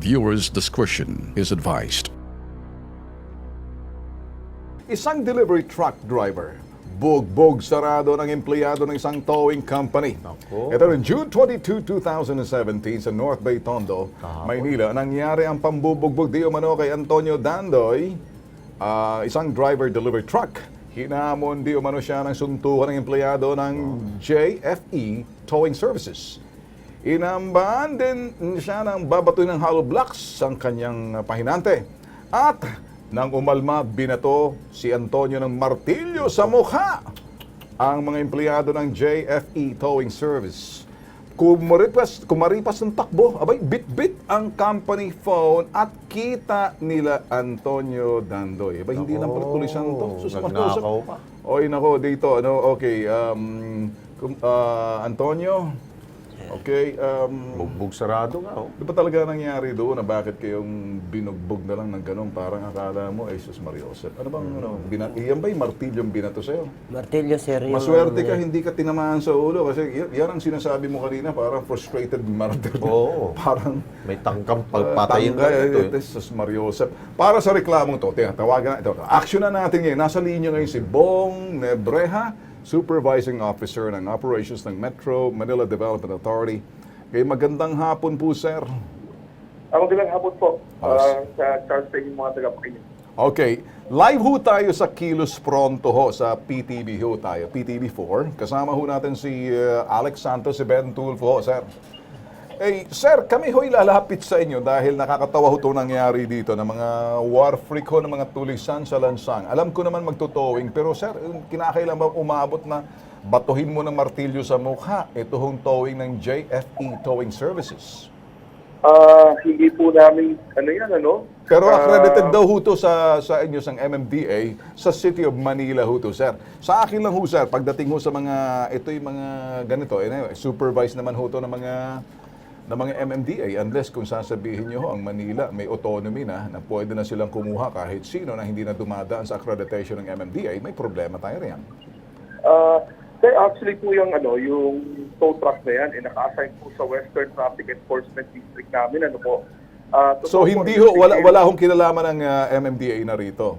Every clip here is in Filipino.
Viewers' discretion is advised. Isang delivery truck driver, bugbog sarado ng empleyado ng isang towing company. Nako. Ito rin June 22, 2017 sa North Bay, Tondo, Maynila. Nangyari ang pambubugbog di umano kay Antonio Dandoy, ah, isang driver delivery truck. Hinamon di umano siya ng suntukan ng empleyado ng JFE Towing Services. Inambahan din siya ng babatoy ng hollow blocks ang kanyang pahinante. At nang umalma, binato si Antonio ng martilyo sa mukha ang mga empleyado ng JFE Towing Service. Kumaripas, kumaripas ng takbo, abay, bit-bit ang company phone at kita nila Antonio Dandoy. Abay, hindi lang pala tulisan to. Sus, nagnakaw Marcos. pa. Oy, nako, dito, ano, okay, um, ah, Antonio, okay, um, Bugbog sarado nga, oh. Di ba talaga nangyari doon na bakit kayong binugbog na lang ng ganun? Parang akala mo, ay sus Mariosep. Ano bang, ano, bina- yan ba yung martilyong binato sa'yo? Martilyo, sir. yung- Maswerte ka, hindi ka tinamaan sa ulo kasi y- yan ang sinasabi mo kanina, parang frustrated martyr. Oo. parang May tangkang uh, pagpatayin na ito. eh, eh, sus Mariosep. Para sa reklamong to, tingnan, tawagan na ito. Action na natin ngayon. Nasa linya ngayon si Bong Nebreha, Supervising Officer ng Operations ng Metro Manila Development Authority. Kay magandang hapon po, sir. Ang magandang hapon po Ah, uh, sa Charles sa inyong mga tagapakinig. Okay. Live ho tayo sa Kilos Pronto ho, sa PTV ho tayo, PTV4. Kasama ho natin si uh, Alex Santos, si Ben Tulfo ho, sir. Eh, sir, kami ho'y lalapit sa inyo dahil nakakatawa ho itong nangyari dito ng mga war freak ho, ng mga tulisan sa lansang. Alam ko naman magtutowing, pero sir, kinakailan ba umabot na batuhin mo ng martilyo sa mukha? Ito hong towing ng JFE Towing Services. Ah, hindi po namin, ano yan, ano? Pero Ah, accredited daw ho to sa, sa inyo sa MMDA sa City of Manila ho to, sir. Sa akin lang ho, sir, pagdating ho sa mga, ito yung mga ganito, anyway, supervise naman ho to ng mga ng mga MMDA unless kung sasabihin nyo ho, ang Manila may autonomy na na pwede na silang kumuha kahit sino na hindi na dumadaan sa accreditation ng MMDA, may problema tayo riyan. Ah, sir, actually po yung, ano, yung tow truck na yan, eh, naka-assign po sa Western Traffic Enforcement District namin, ano po. Ah, So po, hindi ho, wala, wala hong kinalaman ng ah, MMDA na rito.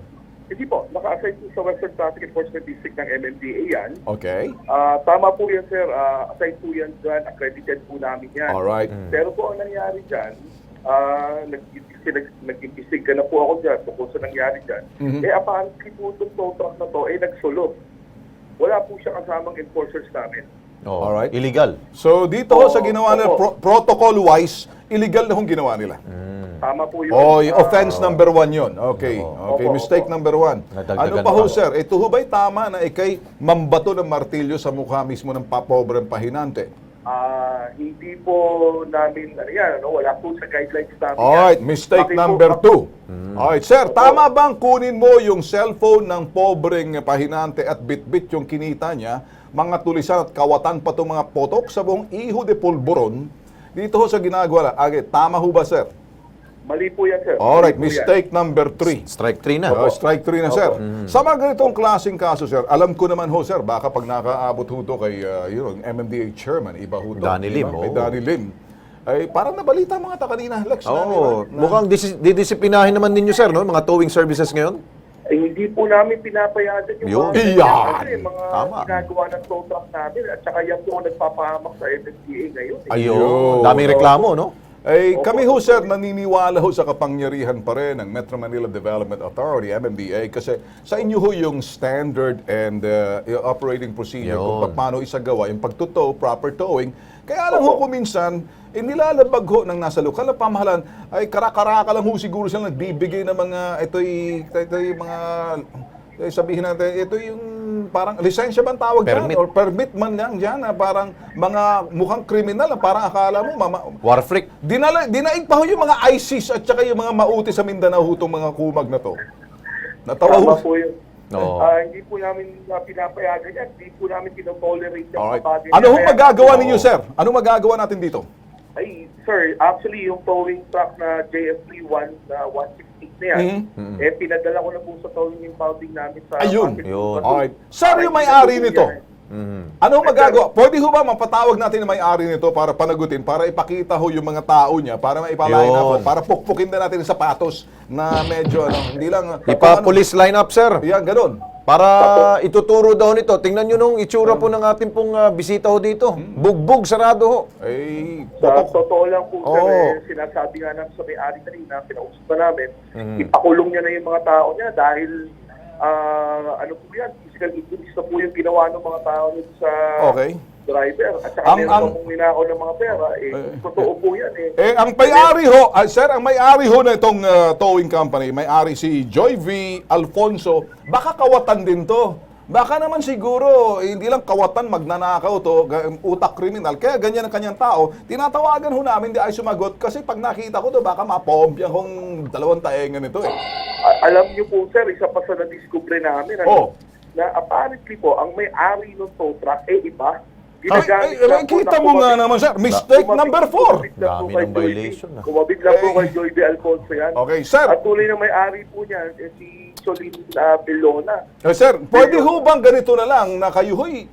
Hindi po, naka-assign po sa Western Traffic Enforcement District ng MMDA yan. Okay? Ah, tama po yan, sir. Ah, assign po yan dyan, accredited po namin yan. Alright. Pero po ang nangyari dyan, ah, nag- nag- nag-imbisig ka na po ako dyan tungkol sa nangyari dyan. Mhm. Eh, apparently po itong tow truck na to, eh, nagsulot. Wala po siya kasamang enforcers namin. Oh, Alright. Illegal. So dito ho sa ginawa nila, oo. pro- protocol-wise, illegal na hong ginawa nila. Tama po yun. Oh, yung Ah, offense number one yun. Okay. Okay, Opo, mistake opo. number one. Nadagdagan Ano pa ho, pa. sir? Ito ho ba'y tama na ikay mambato ng martilyo sa mukha mismo ng papobreng pahinante? ah, hindi po namin, ano yan, ano, wala po sa guidelines namin. yan. Alright, mistake Bakit po- number two. Alright, sir, tama bang kunin mo yung cellphone ng pobreng pahinante at bit-bit yung kinita niya, mga tulisan at kawatan pa itong mga potok sa buong iho de pulburon, dito ho sa ginagawa. Age, tama ho ba, sir? Mali po yan, sir. Alright, Mali po yan. mistake number three. Strike 3 na. Oh, strike 3 na, sir. Sa mga ganitong klaseng kaso, sir, alam ko naman ho, sir, baka pag nakaabot ho to kay, uh, yun, MMDA chairman, iba ho to. Danny Lim? Kay oo. Danny Lim. Ay, parang nabalita mga ta kanina, Lex. na, Oo, ba? Na- mukhang disi- didisiplinahin naman ninyo, sir, no? Mga towing services ngayon. Eh, hindi po namin pinapayagan yung Yun. mga, Iyan. Kasi mga Tama. ginagawa ng tow truck namin at saka yan po ang nagpapahamak sa MMDA ngayon. Eh. Ayun. Daming reklamo, no? Ay, kami ho, sir, naniniwala ho sa kapangyarihan pa rin ng Metro Manila Development Authority, MMDA, kasi sa inyo ho yung standard and uh, operating procedure kung Yun. paano isagawa yung pagtutow, proper towing. Kaya lang ho kuminsan, eh, nilalabag ho ng nasa lokal na pamahalan, ay karakaraka lang ho siguro sila nagbibigay ng mga, ito'y, ito'y mga, eh, sabihin natin, ito yung parang lisensya ba ang tawag Permit. dyan? Or permit man lang dyan, na parang mga mukhang kriminal, na parang akala mo, mama, War freak. dinala, dinaig pa ho yung mga ISIS at saka yung mga mauti sa Mindanao ho itong mga kumag na to. Natawa ho. Tama po yun. Oo. Ah, hindi po namin uh, pinapayagan yan. Hindi po namin tinotolerate yung Alright. mga bagay. Ano yan. magagawa ninyo, sir? Ano magagawa natin dito? Ay, sir, actually yung towing truck na JFP-1 na 168 na yan, Mhm. eh pinadala ko na po sa towing impounding namin sa Ayun. Market Yun. Bukal. Alright. Sir, yung may-ari na nito. Mhm. Ano magagawa? Pwede ho ba mapatawag natin yung may-ari nito para panagutin, para ipakita ho yung mga tao niya, para maipalain ako, para pukpukin na natin yung sapatos na medyo ano, hindi lang... Ipa-police line up, sir. Yan, ganun. Para ituturo daw nito. Tingnan nyo nung itsura po ng ating pong ah, bisita ho dito. Bugbog, sarado ho. Eh, Sa putok. totoo lang po, sir, Oo. eh, sinasabi nga namin sa may-ari kanina, pinausap na namin, Mhm. ipakulong niya na yung mga tao niya dahil ah, ano po yan, physical injuries na po yung ginawa ng mga tao nito sa Okay. Driver. At saka Ang- meron ang- pong ninakaw ng mga pera. Eh, Eh, totoo po yan eh. Eh, ang may-ari ho, ah, sir, ang may-ari ho na itong ah, towing company, may-ari si Joy V. Alfonso, baka kawatan din to. Baka naman siguro, eh, hindi lang kawatan magnanakaw to, ga- utak kriminal. Kaya ganyan ang kanyang tao. Tinatawagan ho namin, di ay sumagot. Kasi pag nakita ko to, baka mapompyan kong dalawang taengan nito eh. Alam niyo po, sir, isa pa sa na-discover namin, Oh. ano, na apparently po, ang may-ari ng tow truck, eh iba. Ay, ay, ay, kita mo nga naman, sir. Mistake number four. Dami ng violation, ah. Kumabit lang po kay Joy B. Alfonso yan. Okay, sir. At tuloy na may-ari po niyan, eh, si Solin uh, Belona. Eh, sir, pwede ho bang ganito na lang na kayo ho'y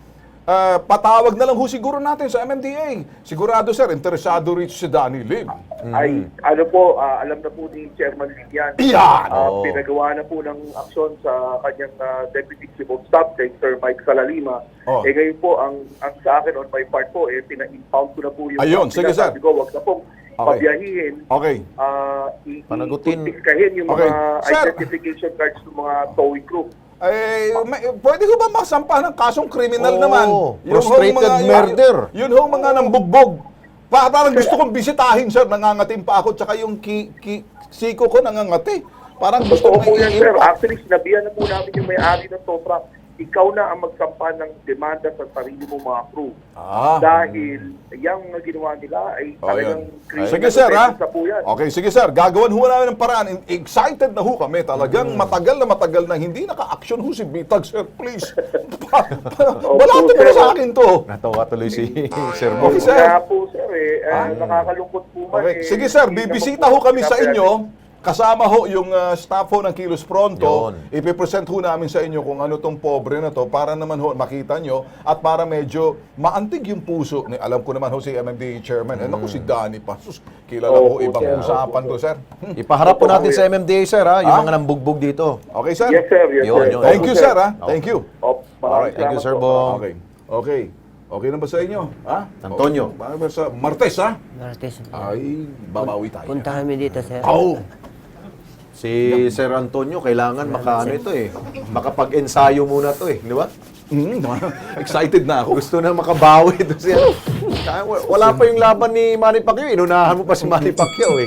ah, patawag na lang ho siguro natin sa MMDA. Sigurado, sir, interesado rin si Danny Lim. Ay, ano po, ah, alam na po ni Chairman Lim yan. Yan! Ah, Oo. pinagawa na po ng aksyon sa kanyang ah, Deputy Chief of Staff, kay Sir Mike Salalima. Oh. Eh ngayon po, ang, ang sa akin on my part po, eh, pina-impound ko na po yung... Ayun, sige, sir. Ko, wag na pong Okay. pabiyahihin. Okay. ah i- Panagutin. yung Okay. mga Sir. identification cards ng mga towing crew. Eh, may, pwede ho ba masampa ng kasong kriminal Oo, naman? frustrated murder. Yun, yun ho mga nambugbog. Pa, parang gusto kong bisitahin, sir. Nangangatim pa ako. Tsaka yung ki, ki, siko ko nangangati. Parang gusto Totoo kong po yan, sir. i-impact. Actually, sinabihan na po namin yung may-ari ng tow truck. Ikaw na ang magsampa ng demanda sa sarili mo mga crew. Ah. Dahil yung mga ginawa nila ay Oh, talagang criminal Sige sir, ha? na. Okay, sige sir. Gagawan ho namin ng paraan. Excited na ho kami. Talagang matagal na matagal na hindi naka-action ho si Bitag, sir. Please. Wala mo sir. sa akin to. Natawa tuloy si Sir Okay, sir. Kaya po, sir, eh, eh, nakakalungkot po man. Okay. eh, Sige sir, bibisita ho kami sa inyo. Kasama ho yung uh, staff ho ng Kilos Pronto. Yun. Ipipresent ho namin sa inyo kung ano tong pobre na to para naman ho makita nyo at para medyo maantig yung puso. Ni, alam ko naman ho si MMD Chairman. Eh, naku si Danny pa. Sus, kilala Opo, ko ibang sir. usapan to sir. Ipaharap po natin sa MMDA, sir, ha? Yung Ah? mga nambugbog dito. Okay sir? Yes, sir. Yes, Yun, sir. yun. Thank you sir ha. Thank you. Opo, Alright, thank you, sir po. Bong. Okay. Okay. Okay na ba sa inyo? Ha? Antonio. Okay. Ba sa Martes ha? Martes. Ay, babawi tayo. Punta kami dito, sir. Oh. Si Sir Antonio, kailangan makaano ito eh. Makapag-ensayo muna to eh, di ba? Mm, excited na ako. Gusto na makabawi ito siya. Kaya wa- Wala pa yung laban ni Manny Pacquiao. Inunahan mo pa si Manny Pacquiao eh.